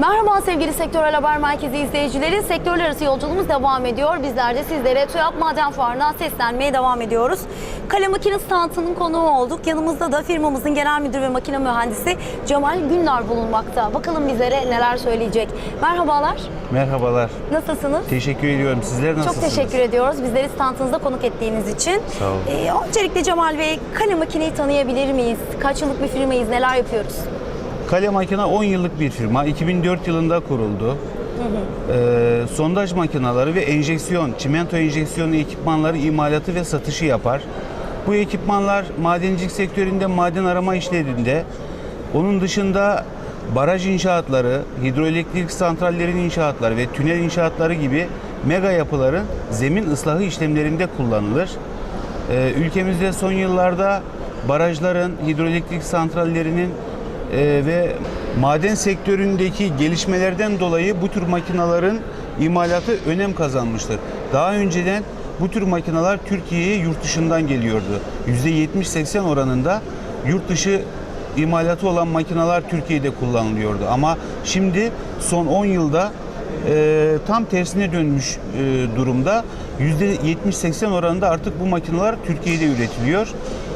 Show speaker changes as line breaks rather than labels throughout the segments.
Merhaba sevgili Sektörel Haber Merkezi izleyicileri. Sektörler arası yolculuğumuz devam ediyor. Bizler de sizlere TÜYAP Maden Fuarı'ndan seslenmeye devam ediyoruz. Kale Makine Standı'nın konuğu olduk. Yanımızda da firmamızın genel müdürü ve makine mühendisi Cemal Günlar bulunmakta. Bakalım bizlere neler söyleyecek. Merhabalar.
Merhabalar.
Nasılsınız?
Teşekkür ediyorum. Sizler nasılsınız?
Çok teşekkür ediyoruz bizleri standınızda konuk ettiğiniz için.
Sağ olun.
Ee, öncelikle Cemal Bey, Kale Makine'yi tanıyabilir miyiz? Kaç yıllık bir firmayız, neler yapıyoruz?
Kale Makina 10 yıllık bir firma. 2004 yılında kuruldu. Ee, sondaj makineleri ve enjeksiyon, çimento enjeksiyonu ekipmanları imalatı ve satışı yapar. Bu ekipmanlar madencilik sektöründe maden arama işlerinde, onun dışında baraj inşaatları, hidroelektrik santrallerin inşaatları ve tünel inşaatları gibi mega yapıların zemin ıslahı işlemlerinde kullanılır. Ee, ülkemizde son yıllarda barajların, hidroelektrik santrallerinin e, ve maden sektöründeki gelişmelerden dolayı bu tür makinaların imalatı önem kazanmıştır. Daha önceden bu tür makineler Türkiye'ye yurt dışından geliyordu. %70-80 oranında yurt dışı imalatı olan makineler Türkiye'de kullanılıyordu. Ama şimdi son 10 yılda e, tam tersine dönmüş e, durumda. %70-80 oranında artık bu makineler Türkiye'de üretiliyor.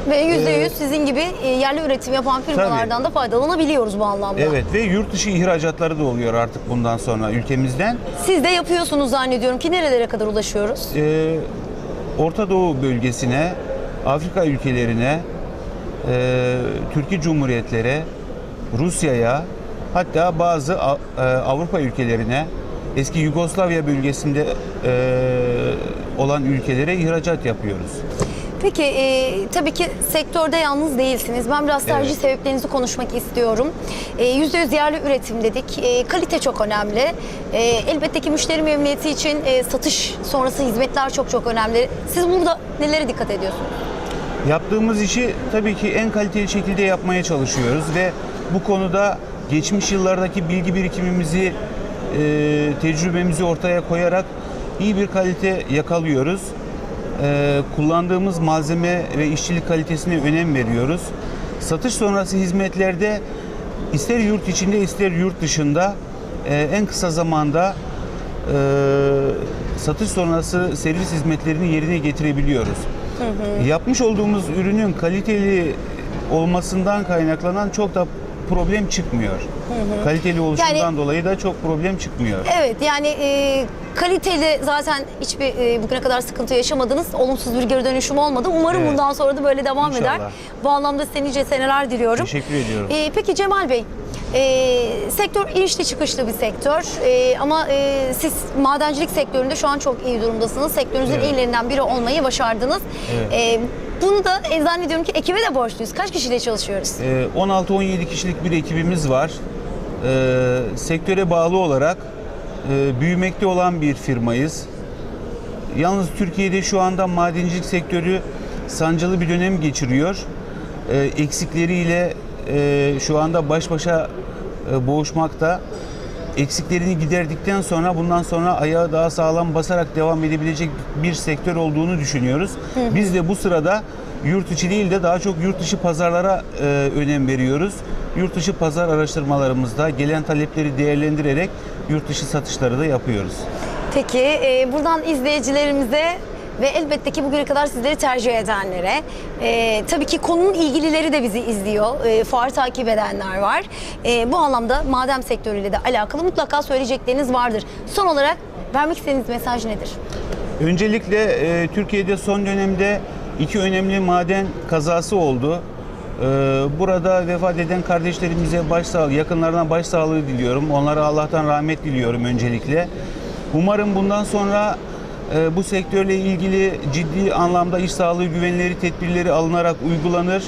Ve %100 sizin gibi e, yerli üretim yapan firmalardan da faydalanabiliyoruz bu anlamda.
Evet ve yurt dışı ihracatları da oluyor artık bundan sonra ülkemizden.
Siz de yapıyorsunuz zannediyorum ki nerelere kadar ulaşıyoruz?
Ee, Orta Doğu bölgesine, Afrika ülkelerine, e, Türkiye Cumhuriyetlere, Rusya'ya, hatta bazı A- e, Avrupa ülkelerine, eski Yugoslavya bölgesinde e, olan ülkelere ihracat yapıyoruz.
Peki e, tabii ki sektörde yalnız değilsiniz. Ben biraz tercih
Evet.
sebeplerinizi konuşmak istiyorum. E, %100 yerli üretim dedik. E, kalite çok önemli. E, elbette ki müşteri memnuniyeti için e, satış sonrası hizmetler çok çok önemli. Siz burada nelere dikkat ediyorsunuz?
Yaptığımız işi tabii ki en kaliteli şekilde yapmaya çalışıyoruz ve bu konuda geçmiş yıllardaki bilgi birikimimizi, e, tecrübemizi ortaya koyarak iyi bir kalite yakalıyoruz. E, kullandığımız malzeme ve işçilik kalitesine önem veriyoruz. Satış sonrası hizmetlerde ister yurt içinde ister yurt dışında e, en kısa zamanda e, satış sonrası servis hizmetlerini yerine getirebiliyoruz. Yapmış olduğumuz ürünün kaliteli olmasından kaynaklanan çok da problem çıkmıyor. Kaliteli oluşundan
Yani-
dolayı da çok problem çıkmıyor.
Evet yani e, kaliteli zaten hiçbir e, bugüne kadar sıkıntı yaşamadınız. Olumsuz bir geri dönüşüm olmadı. Umarım
Evet.
bundan sonra da böyle devam eder.
İnşallah.
Bu anlamda size nice seneler diliyorum.
Teşekkür ediyorum.
E, peki Cemal Bey, e, sektör inişli çıkışlı bir sektör E, ama e, siz madencilik sektöründe şu an çok iyi durumdasınız. Sektörünüzün
Evet.
iyilerinden biri olmayı başardınız.
Evet.
E, bunu da e, zannediyorum ki ekibe de borçluyuz. Kaç kişiyle çalışıyoruz?
Ee, 16-17 kişilik bir ekibimiz var. Ee, sektöre bağlı olarak e, büyümekte olan bir firmayız. Yalnız Türkiye'de şu anda madencilik sektörü sancılı bir dönem geçiriyor. Ee, eksikleriyle e, şu anda baş başa e, boğuşmakta. Eksiklerini giderdikten sonra bundan sonra ayağı daha sağlam basarak devam edebilecek bir sektör olduğunu düşünüyoruz. Biz de bu sırada yurt içi değil de daha çok yurt dışı pazarlara e, önem veriyoruz. Yurt dışı pazar araştırmalarımızda gelen talepleri değerlendirerek yurt dışı satışları da yapıyoruz.
Peki e, buradan izleyicilerimize ve elbette ki bugüne kadar sizleri tercih edenlere, e, tabii ki konunun ilgilileri de bizi izliyor, e, fuar takip edenler var. E, bu anlamda maden sektörüyle de alakalı mutlaka söyleyecekleriniz vardır. Son olarak vermek istediğiniz mesaj nedir?
Öncelikle e, Türkiye'de son dönemde iki önemli maden kazası oldu. E, burada vefat eden kardeşlerimize başsağlığı, yakınlarına başsağlığı diliyorum. Onlara Allah'tan rahmet diliyorum öncelikle. Umarım bundan sonra e, bu sektörle ilgili ciddi anlamda iş sağlığı güvenleri tedbirleri alınarak uygulanır.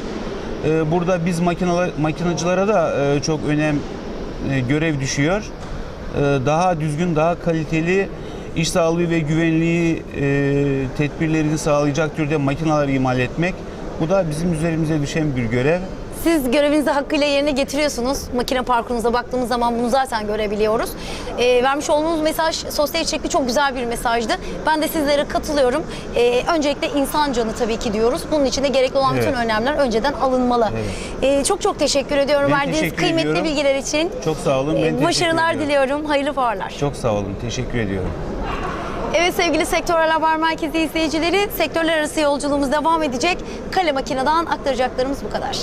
E, burada biz makinalar, makinacılara da e, çok önem e, görev düşüyor. E, daha düzgün, daha kaliteli iş sağlığı ve güvenliği e, tedbirlerini sağlayacak türde makineler imal etmek. Bu da bizim üzerimize düşen bir görev.
Siz görevinizi hakkıyla yerine getiriyorsunuz. Makine parkurunuza baktığımız zaman bunu zaten görebiliyoruz. Ee, vermiş olduğunuz mesaj sosyal içerikli çok güzel bir mesajdı. Ben de sizlere katılıyorum. Ee, öncelikle insan canı tabii ki diyoruz. Bunun için de gerekli olan bütün
Evet.
önlemler önceden alınmalı. Ee, çok çok teşekkür ediyorum
Ben
verdiğiniz
teşekkür
kıymetli
ediyorum.
bilgiler için.
Çok sağ olun. Ben teşekkür
Başarılar
ediyorum.
diliyorum. Hayırlı fuarlar.
Çok sağ olun. Teşekkür ediyorum.
Evet sevgili Sektörel Haber Merkezi izleyicileri, sektörler arası yolculuğumuz devam edecek. Kale Makina'dan aktaracaklarımız bu kadar.